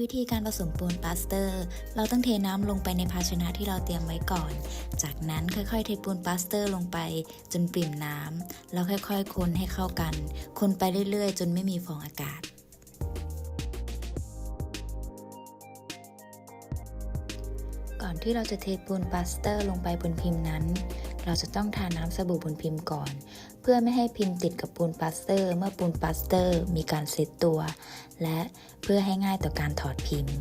วิธีการผสมปูนปลาสเตอร์ เราต้องเทน้ำลงไปในภาชนะที่เราเตรียมไว้ก่อน จากนั้นค่อยๆ เทปูนปลาสเตอร์ลงไปจนปริ่มน้ำแล้วค่อยๆ คนให้เข้ากัน คนไปเรื่อยๆ จนไม่มีฟองอากาศ ก่อนที่เราจะเทปูนปลาสเตอร์ลงไปบนพิมพ์นั้น เราจะต้องทาน้ำสบู่บนพิมพ์ก่อน เพื่อไม่ให้พิมพ์ติดกับปูนปลาสเตอร์ เมื่อปูนปลาสเตอร์ มีการเซตตัว และเพื่อให้ง่ายต่อการถอดพิมพ์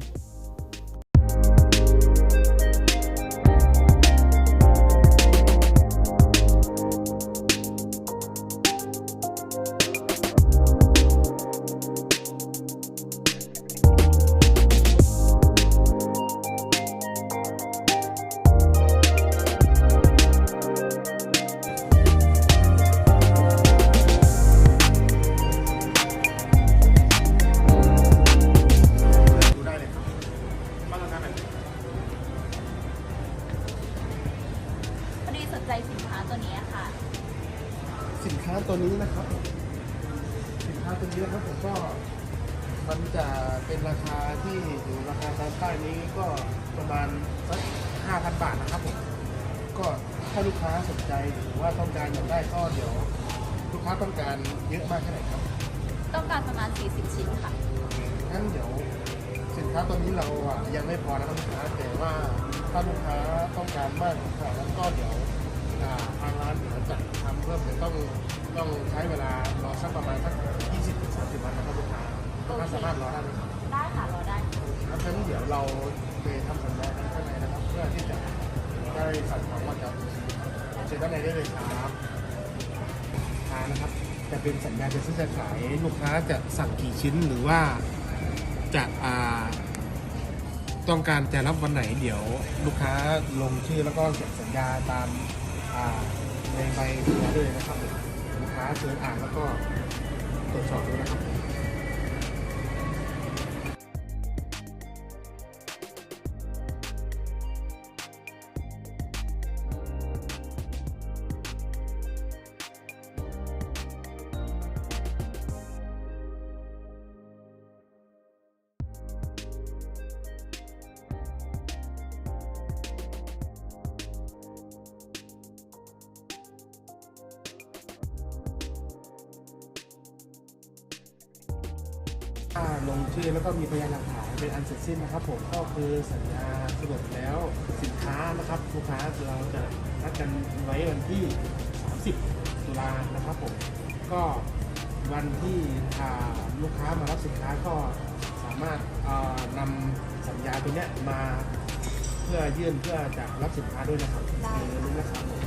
ใจสินค้าตัวนี้ค่ะ สินค้าตัวนี้นะครับ สินค้าตัวนี้นะครับผมก็มันจะเป็นราคาที่อยู่ราคาตามป้ายนี้ก็ประมาณสักห้าพันบาทนะครับผมก็ถ้าลูกค้าสนใจหรือว่าต้องการอยากได้ก็เดี๋ยว ลูกค้าต้องการเยอะมากแค่ไหนครับต้องการประมาณ 40 ชิ้นค่ะงั้นเดี๋ยวสินค้าตัวนี้เราอะยังไม่พอนะครับลูกค้าแต่ว่าถ้าลูกค้าต้องการมากกว่านั้นก็เดี๋ยว อ่าทางร้านเดี๋ยวจะทำเพิ่มแต่ต้องต้องใช้เวลารอสักประมาณสัก 20ถึง30 วันนะครับลูกค้าลูกค้าสามารถรอได้ไหมครับได้ค่ะรอได้ แล้วฉะนั้นเดี๋ยวเราไปทำสัญญากันข้างในนะครับ เพื่อที่จะได้สั่งของว่าจะเชิญด้านในได้เลยครับทานนะครับจะเป็นสัญญาจะซื้อจะขายลูกค้าจะสั่งกี่ชิ้นหรือว่าจะอ่า ต้องการจะรับวันไหนเดี๋ยว ลูกค้าลงชื่อแล้วก็เขียนสัญญาตามอ่า ในใบสัญญาด้วยนะครับลูกค้าเชิญอ่านแล้วก็ตรวจสอบด้วยนะครับ ถ้าลงชื่อแล้วก็มีพยานหลักฐานเป็นอันเสร็จสิ้นนะครับ ผมก็คือสัญญาสรุปแล้วสินค้านะครับลูกค้าเราจะนัดกันไว้วันที่ 30 ตุลานะครับผมก็วันที่อ่าลูกค้ามารับสินค้าก็สามารถเอ่อนำสัญญาตัวเนี้ยมาเพื่อยื่นเพื่อจะรับสินค้าด้วยนะครับได้ในนี้นะครับผม